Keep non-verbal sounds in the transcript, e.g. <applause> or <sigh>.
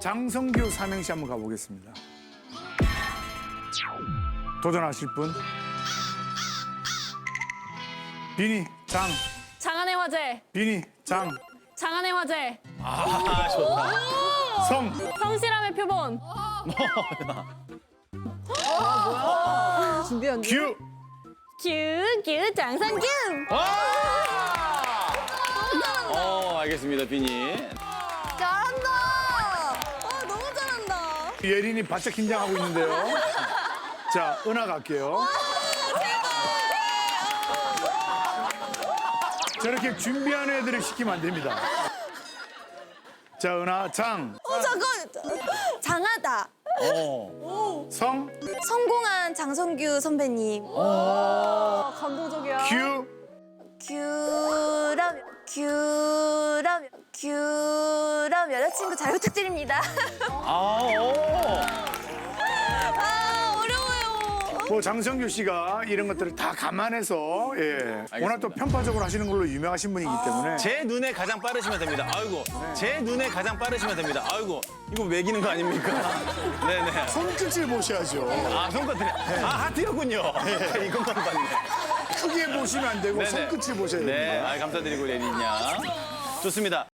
장성규 삼행시 한번 가보겠습니다. 도전하실 분? 비니, 장, 장안의 화제, 비니, 장, 장안의 화제, 아, 좋다. 성, 성실함의 표본, 규, 규규 장성규. 어, 알겠습니다, 비니. 잘한다. 어. 예린이 바짝 긴장하고 있는데요. 자, 은하 갈게요. 저렇게 준비하는 애들을 시키면 안 됩니다. 자, 은하, 장, 어, 잠깐. 장하다. 어. 성, 성공한 장성규 선배님. 감동적이야. 규, 규람, 규람, 규 람 여자친구 잘 부탁드립니다. 아, 어. 아, 어려워요. 뭐 장성규 씨가 이런 것들을 다 감안해서 예. 워낙 또 편파적으로 하시는 걸로 유명하신 분이기 때문에 제 눈에 가장 빠르시면 됩니다. 아이고, 제 눈에 가장 빠르시면 됩니다. 아이고, 이거 매기는 거 아닙니까? 네네. <laughs> 손끝을 보셔야죠. 아, 손끝에. 아, 하트였군요. <laughs> 이것만 봤네. 크게 보시면 안 되고 네네. 손끝을 보셔야 됩니다. 네, 아, 감사드리고, 레니냐. 좋습니다.